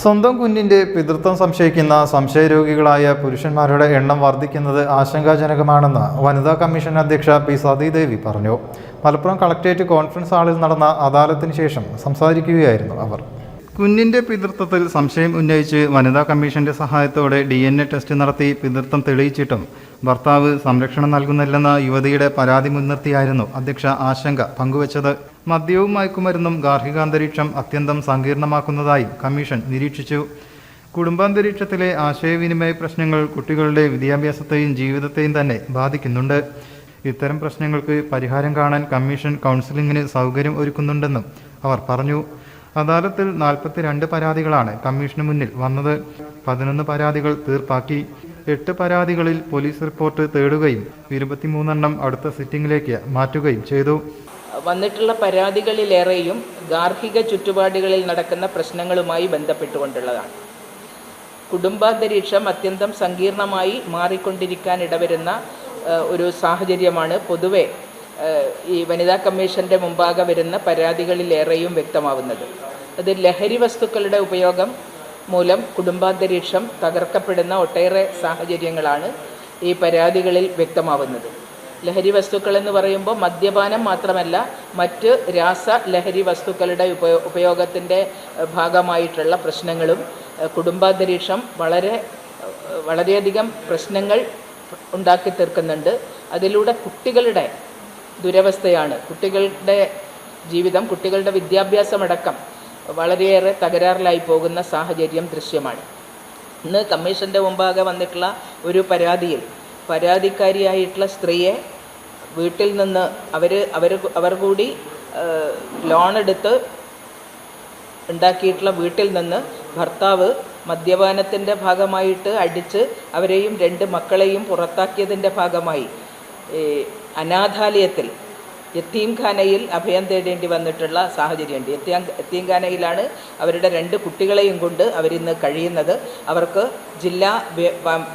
സ്വന്തം കുഞ്ഞിന്റെ പിതൃത്വം സംശയിക്കുന്ന സംശയരോഗികളായ പുരുഷന്മാരുടെ എണ്ണം വർദ്ധിക്കുന്നത് ആശങ്കാജനകമാണെന്ന് വനിതാ കമ്മീഷൻ അധ്യക്ഷ പി സതീദേവി പറഞ്ഞു. മലപ്പുറം കളക്ട്രേറ്റ് കോൺഫറൻസ് ഹാളിൽ നടന്ന അദാലത്തിന് ശേഷം സംസാരിക്കുകയായിരുന്നു അവർ. കുഞ്ഞിന്റെ പിതൃത്വത്തിൽ സംശയം ഉന്നയിച്ച് വനിതാ കമ്മീഷന്റെ സഹായത്തോടെ ഡി എൻ എ ടെസ്റ്റ് നടത്തി പിതൃത്വം തെളിയിച്ചിട്ടും ഭർത്താവ് സംരക്ഷണം നൽകുന്നില്ലെന്ന യുവതിയുടെ പരാതി മുൻനിർത്തിയായിരുന്നു അധ്യക്ഷ ആശങ്ക പങ്കുവച്ചത്. മദ്യവും മയക്കുമരുന്നും ഗാർഹികാന്തരീക്ഷം അത്യന്തം സങ്കീർണമാക്കുന്നതായി കമ്മീഷൻ നിരീക്ഷിച്ചു. കുടുംബാന്തരീക്ഷത്തിലെ ആശയവിനിമയ പ്രശ്നങ്ങൾ കുട്ടികളുടെ വിദ്യാഭ്യാസത്തെയും ജീവിതത്തെയും തന്നെ ബാധിക്കുന്നുണ്ട്. ഇത്തരം പ്രശ്നങ്ങൾക്ക് പരിഹാരം കാണാൻ കമ്മീഷൻ കൗൺസിലിംഗിന് സൗകര്യം ഒരുക്കുന്നുണ്ടെന്നും അവർ പറഞ്ഞു. അദാലത്തിൽ നാൽപ്പത്തിരണ്ട് പരാതികളാണ് കമ്മീഷന് മുന്നിൽ വന്നത്. പതിനൊന്ന് പരാതികൾ തീർപ്പാക്കി. എട്ട് പരാതികളിൽ പോലീസ് റിപ്പോർട്ട് തേടുകയും ഇരുപത്തിമൂന്നെണ്ണം അടുത്ത സിറ്റിംഗിലേക്ക് മാറ്റുകയും ചെയ്തു. വന്നിട്ടുള്ള പരാതികളിലേറെയും ഗാർഹിക ചുറ്റുപാടുകളിൽ നടക്കുന്ന പ്രശ്നങ്ങളുമായി ബന്ധപ്പെട്ടുകൊണ്ടുള്ളതാണ്. കുടുംബാന്തരീക്ഷം അത്യന്തം സങ്കീർണമായി മാറിക്കൊണ്ടിരിക്കാൻ ഇടവരുന്ന ഒരു സാഹചര്യമാണ് പൊതുവെ ഈ വനിതാ കമ്മീഷന്റെ മുമ്പാകെ വരുന്ന പരാതികളിലേറെയും വ്യക്തമാവുന്നത്. അത് ലഹരി വസ്തുക്കളുടെ ഉപയോഗം മൂലം കുടുംബാന്തരീക്ഷം തകർക്കപ്പെടുന്ന ഒട്ടേറെ സാഹചര്യങ്ങളാണ് ഈ പരാതികളിൽ വ്യക്തമാവുന്നത്. ലഹരി വസ്തുക്കൾ എന്ന് പറയുമ്പോൾ മദ്യപാനം മാത്രമല്ല മറ്റ് രാസ ലഹരി വസ്തുക്കളുടെ ഉപയോ ഉപയോഗത്തിന്റെ ഭാഗമായിട്ടുള്ള പ്രശ്നങ്ങളും കുടുംബാന്തരീക്ഷം വളരെ വളരെയധികം പ്രശ്നങ്ങൾ ഉണ്ടാക്കി തീർക്കുന്നുണ്ട്. അതിലൂടെ കുട്ടികളുടെ ദുരവസ്ഥയാണ്. കുട്ടികളുടെ ജീവിതം കുട്ടികളുടെ വിദ്യാഭ്യാസമടക്കം വളരെയേറെ തകരാറിലായി പോകുന്ന സാഹചര്യം ദൃശ്യമാണ്. ഇന്ന് കമ്മീഷന്റെ മുമ്പാകെ വന്നിട്ടുള്ള ഒരു പരാതിയിൽ പരാതിക്കാരിയായിട്ടുള്ള സ്ത്രീയെ വീട്ടിൽ നിന്ന് അവർ അവർ അവർ കൂടി ലോൺ എടുത്ത് ഉണ്ടാക്കിയിട്ടുള്ള വീട്ടിൽ നിന്ന് ഭർത്താവ് മദ്യപാനത്തിന്റെ ഭാഗമായിട്ട് അടിച്ച് അവരെയും രണ്ട് മക്കളെയും പുറത്താക്കിയതിന്റെ ഭാഗമായി. അനാഥാലയത്തിൽ യത്തീംഖാനയിൽ അഭയം തേടേണ്ടി വന്നിട്ടുള്ള സാഹചര്യമുണ്ട്. യത്തീം യത്തീംഖാനയിലാണ് അവരുടെ രണ്ട് കുട്ടികളെയും കൊണ്ട് അവരിന്ന് കഴിയുന്നത്. അവർക്ക് ജില്ലാ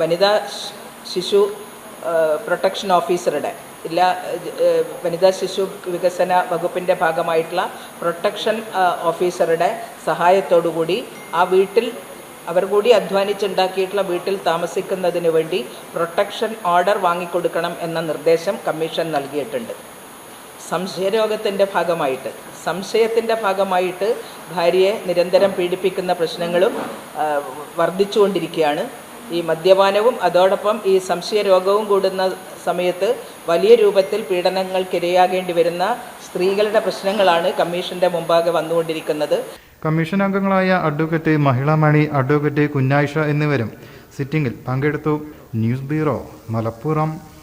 വനിതാ ശിശു പ്രൊട്ടക്ഷൻ ഓഫീസറുടെ ജില്ലാ വനിതാ ശിശു വികസന വകുപ്പിന്റെ ഭാഗമായിട്ടുള്ള പ്രൊട്ടക്ഷൻ ഓഫീസറുടെ സഹായത്തോടുകൂടി ആ വീട്ടിൽ അവർ കൂടി അധ്വാനിച്ചുണ്ടാക്കിയിട്ടുള്ള വീട്ടിൽ താമസിക്കുന്നതിന് വേണ്ടി പ്രൊട്ടക്ഷൻ ഓർഡർ വാങ്ങിക്കൊടുക്കണം എന്ന നിർദ്ദേശം കമ്മീഷൻ നൽകിയിട്ടുണ്ട്. സംശയരോഗത്തിന്റെ ഭാഗമായിട്ട് സംശയത്തിന്റെ ഭാഗമായിട്ട് ഭാര്യയെ നിരന്തരം പീഡിപ്പിക്കുന്ന പ്രശ്നങ്ങളും വർദ്ധിച്ചുകൊണ്ടിരിക്കുകയാണ്. ഈ മദ്യപാനവും അതോടൊപ്പം ഈ സംശയരോഗവും കൂടുന്ന സമയത്ത് വലിയ രൂപത്തിൽ പീഡനങ്ങൾക്കിരയാകേണ്ടി വരുന്ന സ്ത്രീകളുടെ പ്രശ്നങ്ങളാണ് കമ്മീഷന്റെ മുമ്പാകെ വന്നുകൊണ്ടിരിക്കുന്നത്. കമ്മീഷൻ അംഗങ്ങളായ അഡ്വക്കേറ്റ് മഹിളാമണി അഡ്വക്കേറ്റ് കുഞ്ഞായിഷ എന്നിവരും സിറ്റിംഗിൽ പങ്കെടുത്തു. News bureau Malappuram.